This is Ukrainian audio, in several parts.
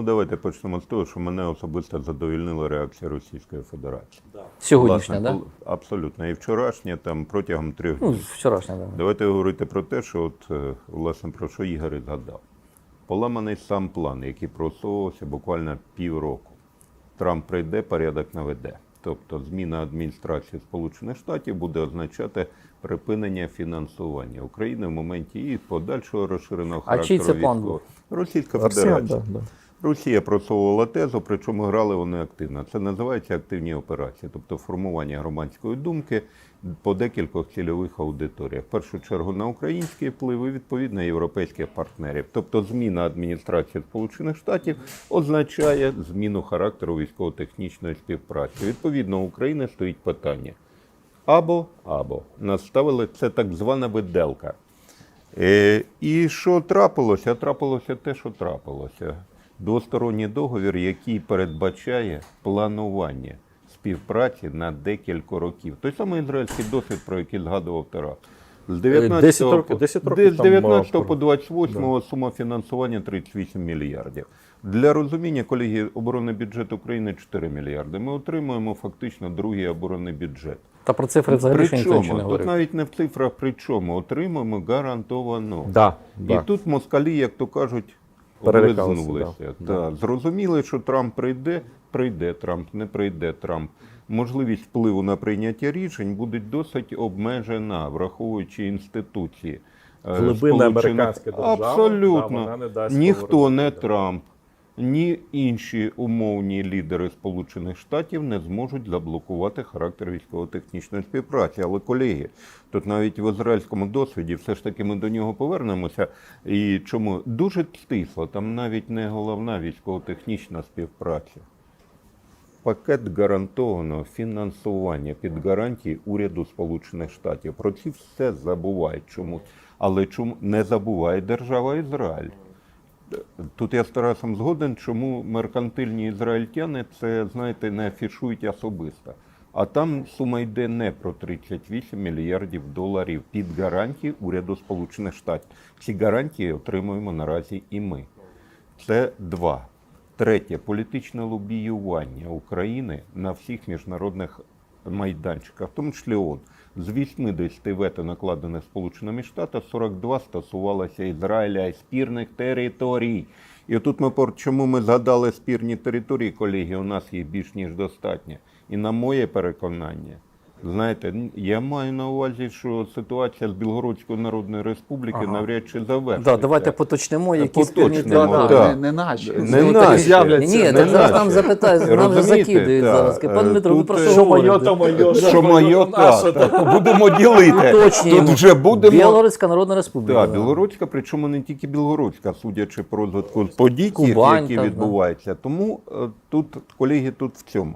Ну, давайте почнемо з того, що мене особисто задовільнила реакція Російської Федерації. Сьогоднішня, Власне, да? Абсолютно. І вчорашня, там протягом трьох Ну, днів. вчорашня, да. Давайте говорити про те, що от, е, власне, про що Ігор і згадав. Поламаний сам план, який просовувався буквально півроку. Трамп прийде, порядок наведе. Тобто зміна адміністрації Сполучених Штатів буде означати припинення фінансування України в моменті і подальшого розширеного А чий характеру це план військового. Російська Федерація. да, да. Росія просовувала тезу, причому грали вони активно. Це називається активні операції, тобто формування громадської думки по декількох цільових аудиторіях. В першу чергу на український вплив і відповідно європейських партнерів. Тобто зміна адміністрації Сполучених Штатів означає зміну характеру військово-технічної співпраці. Відповідно, у України стоїть питання або або наставили це так звана виделка. Е, і що трапилося? Трапилося те, що трапилося. Двосторонній договір, який передбачає планування співпраці на декілька років. Той самий ізраїльський досвід, про який згадував Тарас. З 19, 10 років- по- 10 років з 19 а, по 28 сума фінансування 38 мільярдів. Для розуміння, колеги, оборонний бюджет України 4 мільярди. Ми отримуємо фактично другий оборонний бюджет. Та про цифри взагалі ще нічого не Причому, тут говорив. навіть не в цифрах, причому отримуємо гарантовано. Да, І да. тут москалі, як то кажуть, Перелякалися, да. Да. Зрозуміли, що Трамп прийде, прийде Трамп, не прийде Трамп. Можливість впливу на прийняття рішень буде досить обмежена, враховуючи інституції. Глибина Сполучених- американська держава, да, Абсолютно. вона не дасть Ніхто повернути, не. Трамп, ні інші умовні лідери Сполучених Штатів не зможуть заблокувати характер військово-технічної співпраці. Але колеги, тут навіть в ізраїльському досвіді, все ж таки ми до нього повернемося. І чому дуже стисло, там навіть не головна військово-технічна співпраця. Пакет гарантованого фінансування під гарантії уряду Сполучених Штатів. Про ці все забувають чомусь. Але чому не забуває держава Ізраїль? Тут я з Тарасом згоден, чому меркантильні ізраїльтяни це, знаєте, не афішують особисто. А там сума йде не про 38 мільярдів доларів під гарантії уряду Сполучених Штатів. Ці гарантії отримуємо наразі і ми. Це два. Третє політичне лобіювання України на всіх міжнародних майданчиках, в тому числі ООН. З 80 вето, накладених Сполученими Штатами, 42 стосувалося Ізраїля і спірних територій. І тут ми чому ми згадали спірні території, колеги, у нас їх більш ніж достатньо. І на моє переконання, знаєте, я маю на увазі, що ситуація з Білгородською Народною Республікою Ага. навряд чи завершиться. Да, давайте поточнимо, які Поточнимо, спільні да, території. да. Не, не наші. Не Ну, наші. з'являться, Ні, не так нам запитають, нам вже закидають да. зараз. Пане Дмитро, ви про е, що говорите? то моє, Що моє, так, будемо ділити. Уточнюємо. Тут вже будемо. Білоруська Народна Республіка. Так, Білоруська, причому не тільки Білоруська, судячи по розвитку подій, які відбуваються. Тому е, тут, колеги, тут в цьому.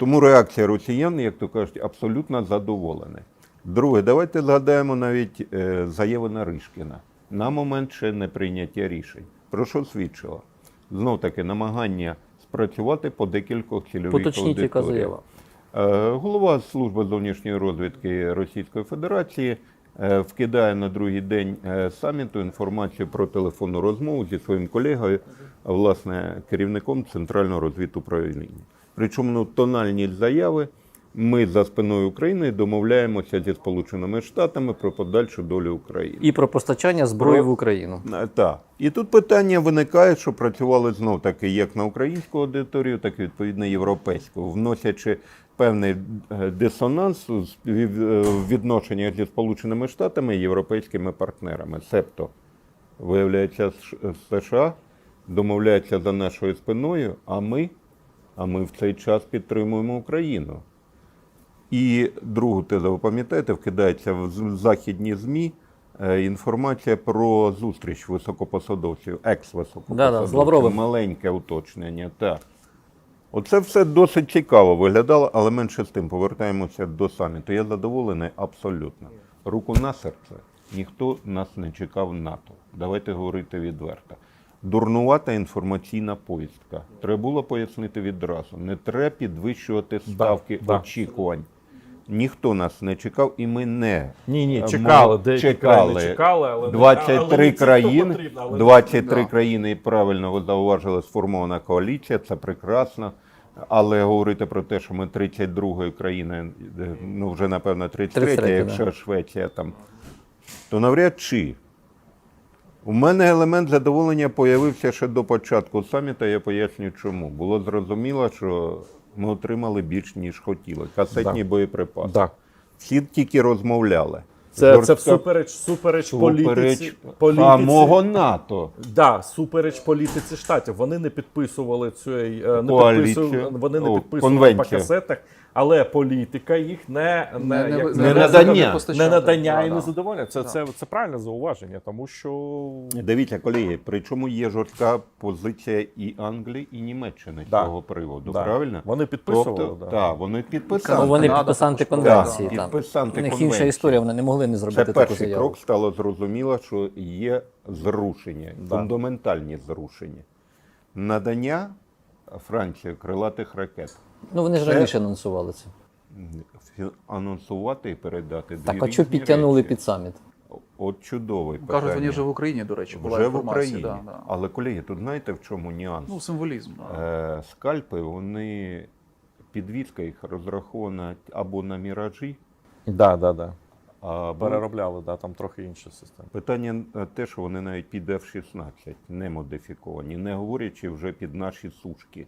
Тому реакція росіян, як то кажуть, абсолютно задоволена. Друге, давайте згадаємо навіть е, заяви Наришкіна на момент ще не прийняття рішень. Про що свідчило? Знов таки намагання спрацювати по декількох цільових Поточніть, яка заява. Е, Голова служби зовнішньої розвідки Російської Федерації е, вкидає на другий день саміту інформацію про телефонну розмову зі своїм колегою, власне, керівником Центрального розвідуправління. Причому ну, тональні заяви. Ми за спиною України домовляємося зі Сполученими Штатами про подальшу долю України. І про постачання зброї Про- в Україну. Е, Так. І тут питання виникає, що працювали знов таки як на українську аудиторію, так і відповідно європейську, вносячи певний е, дисонанс е, в відношеннях зі Сполученими Штатами і європейськими партнерами. Себто, виявляється, США домовляються за нашою спиною, а ми, а ми в цей час підтримуємо Україну. І другу тезу, ви пам'ятаєте, вкидається в західні ЗМІ е, інформація про зустріч високопосадовців, екс-високопосадовців. Лавровим. Маленьке уточнення, так. Оце все досить цікаво виглядало, але менше з тим повертаємося до саміту. Я задоволений абсолютно. Руку на серце. Ніхто нас не чекав НАТО. Давайте говорити відверто. Дурнувата інформаційна повістка. Треба було пояснити відразу. Не треба підвищувати ставки да. очікувань. Ніхто нас не чекав, і ми не Ні, ні, Ми чекали, деякі чекали. чекали, але 23 але країни, потрібно, але 23 Да. країни, і правильно ви зауважили, сформована коаліція, це прекрасно. Але говорити про те, що ми 32 країни, е, ну вже напевно 33, 33, якщо да. Швеція там, то навряд чи. У мене елемент задоволення появився ще до початку саміта, я поясню чому. Було зрозуміло, що ми отримали більш ніж хотіли. Касетні Да. боєприпаси. Да. Всі тільки розмовляли. Це, це всупереч, супереч політиці, політиці, самого НАТО. Да, супереч політиці штатів. Вони не підписували цю е, не підписували, вони не підписували по касетах, але політика їх не, не, Не, не, як не це, надання. не надання і Да, не задоволення. Це, це, це правильне зауваження, тому що Дивіться, колеги, причому є жорстка позиція і Англії, і Німеччини з Да. цього приводу. Да. Правильно? Вони підписували, Тобто, да. так, вони підписали. Ну, вони підписанти конвенції. Да, там. підписанти У них конвенції. інша історія, вони не могли Це зробити таку перший заяву. крок стало зрозуміло, що є зрушення, Да. фундаментальні зрушення. Надання Франції крилатих ракет. Ну вони ж Це- раніше анонсували це. Анонсувати і передати дві Так, а що підтягнули речі. під саміт? От чудовий Кажуть, вони вже в Україні, до речі, була Вже в. Україні. Да, да. Але колеги, тут знаєте в чому нюанс? Ну, символізм. Да. Е, скальпи, вони підвізка їх розрахована або на міражі, Да, да, да. Переробляли, да, там трохи інша система. питання е, те, що вони навіть під F-16 не модифіковані, не говорячи вже під наші сушки.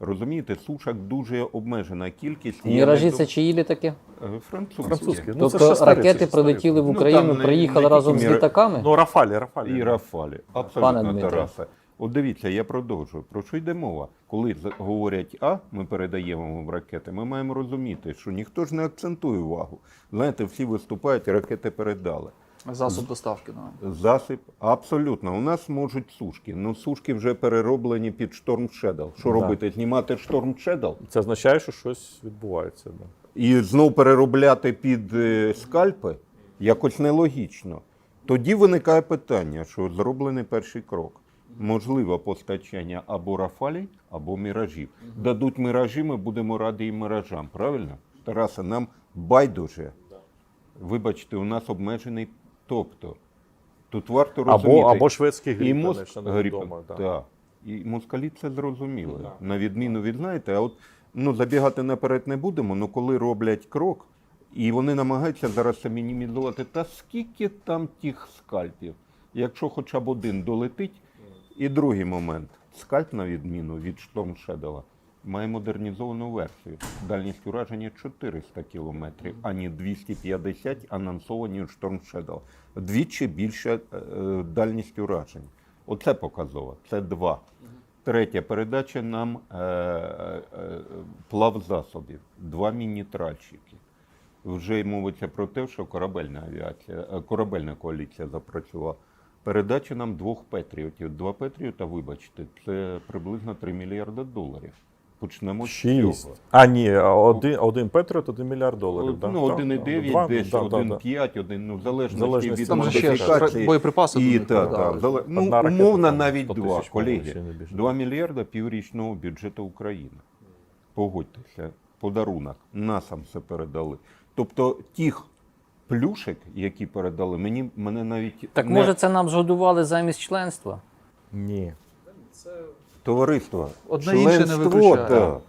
Розумієте, сушок дуже обмежена кількість. Міражі це чиї літаки? Е, французькі. Французькі. Ну, Тобто ракети це старі. прилетіли в Ну, Україну, там приїхали не разом тільки з літаками? Ну, Рафалі, Рафалі. І. Рафалі. Абсолютно, Дмитре. Тарасе. От дивіться, я продовжую. Про що йде мова? Коли говорять А, ми передаємо вам ракети, ми маємо розуміти, що ніхто ж не акцентує увагу. Знаєте, всі виступають, ракети передали. Засоб доставки. Да. Засип, абсолютно. У нас можуть сушки. Ну, сушки вже перероблені під Storm Shadow. Що Да. робити? Знімати Storm Shadow Це означає, що щось відбувається. Да. і знов переробляти під е, скальпи якось нелогічно. Тоді виникає питання, що зроблений перший крок. Можливо, постачання або рафалій, або міражів. Дадуть міражі, ми будемо раді і міражам. Правильно? Тараса, нам байдуже. Вибачте, у нас обмежений. Тобто, тут варто розуміти. Або, або шведський І гріб, мос... ще Гріпен, невідомо. Да. да. І москалі це зрозуміли. На відміну від, знаєте, а от ну, забігати наперед не будемо, але коли роблять крок, і вони намагаються зараз це мінімізувати, та скільки там тих скальпів, якщо хоча б один долетить. І другий момент. Скальп, на відміну від Shadow, має модернізовану версію. Дальність ураження 400 кілометрів, ані 250 анонсовані у Shadow. Вдвічі більша е, дальність уражень. Оце показово. Це два. Третя передача нам е, е, плав засобів. Два міні-тральщики. Вже й мовиться про те, що корабельна авіація, е, корабельна коаліція запрацювала. Передача нам двох Петріотів. Два Петріота, вибачте, це приблизно 3 мільярди доларів. Почнемо з цього. Шість. А, ні, один, один Петріот, один мільярд доларів. да? Ну, Так, 1,9, два, десь да, да, да. 1,5, один, ну, в залежності Залежності від Там ще модифікації. боєприпаси І, та, та, зале- ну, ракета, умовно навіть два, колеги. 2 мільярда піврічного бюджету України. Погодьтеся, подарунок. Насам все передали. Тобто тих плюшек, які передали, мені, мене навіть Так не... може це нам згодували замість членства? Ні. Товариство, Одне інше не членство, виключає. та.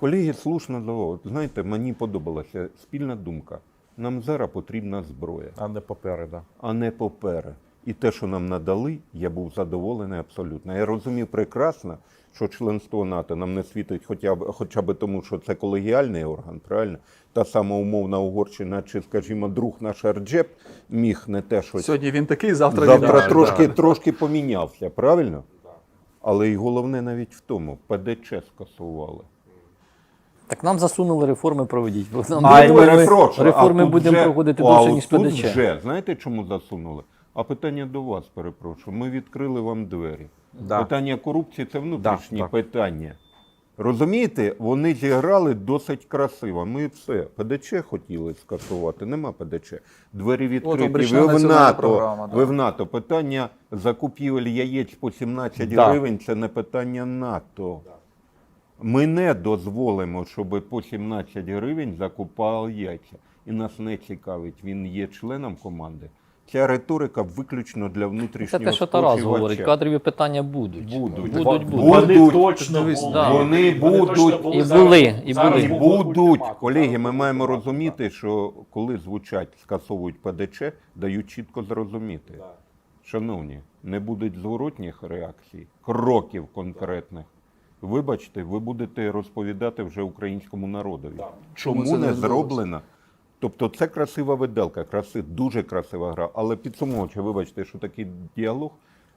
Колеги слушно давали. От Знаєте, мені подобалася спільна думка. Нам зараз потрібна зброя, А не папери, да. а не папери. І те, що нам надали, я був задоволений абсолютно. Я розумів прекрасно, що членство НАТО нам не світить хоча б, хоча б тому, що це колегіальний орган, правильно? Та сама умовна Угорщина, чи, скажімо, друг наш Арджеп міг не те, що Сьогодні він такий, завтра, завтра він інший. трошки, Да. трошки помінявся, правильно? Але і головне навіть в тому, ПДЧ скасували. Так нам засунули реформи проведіть. Нам А, думали, перепрошую, реформи а тут будемо вже- довше, от ніж ПДЧ. Вже, знаєте, чому засунули? А питання до вас, перепрошую. Ми відкрили вам двері. Да. Питання корупції це внутрішні Да, питання. Розумієте, вони зіграли досить красиво. Ми все. ПДЧ хотіли скасувати, нема ПДЧ. Двері відкриті. Ви в НАТО. програма, да. Ви в НАТО. Питання закупівель яєць по 17 Да. гривень це не питання НАТО. Ми не дозволимо, щоб по 17 гривень закупали яйця. І нас не цікавить, він є членом команди. Ця риторика виключно для Це внутрішнього те, що Тарас говорить, кадрові питання будуть. Будуть. Будуть, будуть. Вони Будуть. точно були. да. Вони будуть. точно І були, і зараз були. Будуть будуть. Колеги, ми маємо розуміти, що коли звучать, скасовують ПДЧ, дають чітко зрозуміти. Шановні, не буде зворотніх реакцій, кроків конкретних. Вибачте, ви будете розповідати вже українському народові. Чому не не зроблено? Тобто це красива виделка, краси, дуже красива гра. Але підсумовуючи, вибачте, що такий діалог,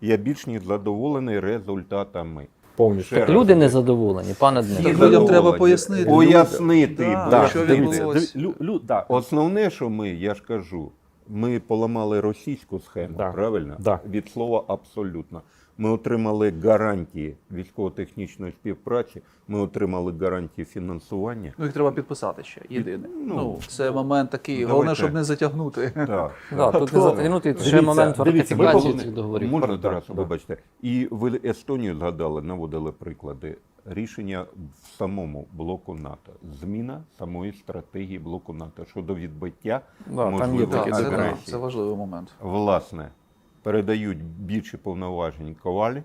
я більш ніж задоволений результатами. Повністю. Так раз. люди не задоволені, пане Дмитро. людям треба пояснити. Пояснити. Да, бо- що лю- лю- да. Основне, що ми, я ж кажу, ми поламали російську схему, Да. правильно? Да. Від слова абсолютно. Ми отримали гарантії військово-технічної співпраці, ми отримали гарантії фінансування. Ну, їх треба підписати ще. Єдине. Ну, Ну, це момент такий. давайте. Головне, щоб не затягнути. Так. Да, тут не затягнути ще Дивіться, момент ратифікації цих договорів. Можна, Тарас, вибачте. І ви Естонію згадали, наводили приклади. Рішення в самому блоку НАТО, зміна самої стратегії блоку НАТО щодо відбиття Да, там є можливої Так, це, да, агресії. це важливий момент. власне, передають більше повноважень ковалі.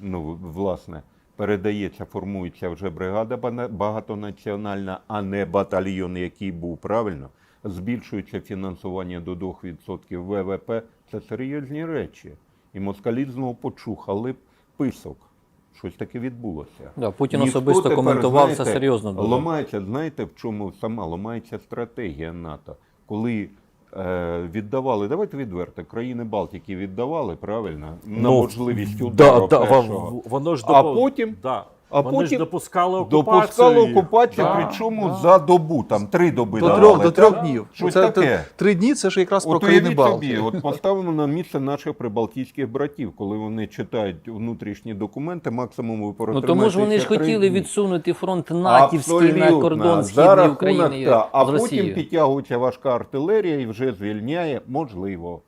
Ну, власне, передається, формується вже бригада багатонаціональна, а не батальйон, який був правильно. Збільшується фінансування до 2% ВВП. Це серйозні речі. І москалі знову почухали писок. Щось таке відбулося. Да, Путін Ніхто особисто тепер, коментував це серйозно. дуже. Ламається, знаєте, в чому сама ламається стратегія НАТО? Коли віддавали, давайте відверто, країни Балтики віддавали, правильно? На Ну, можливість удару да, першого. воно ж А потім- да. А вони потім ж допускали окупацію. Допускали окупацію, Да, причому да. за добу, там три доби До давали. трьох, до трьох днів. Щось Це таке. т- три дні це ж якраз про От країни уявіть Балтії. собі, от поставимо на місце наших прибалтійських братів, коли вони читають внутрішні документи, максимум ви Ну тому ж вони ж хотіли дні. відсунути фронт натівський на Абсолютно. кордон За східної рахунок, України та, а з потім Росією. підтягується важка артилерія і вже звільняє, можливо,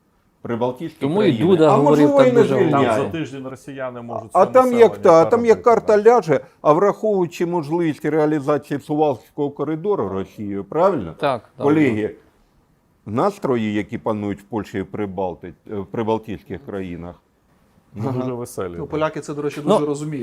прибалтійські Тому і країни. Дуда а говорив можливо, так і не дуже Там за тиждень росіяни можуть А там як та, а там як карта ляже, а враховуючи можливість реалізації Сувалського коридору Росією, правильно? Так, так. Колеги, настрої, які панують в Польщі і Прибалти, в прибалтійських країнах, Ну, Дуже веселі. Ну, поляки це, до речі, Ну, дуже розуміють.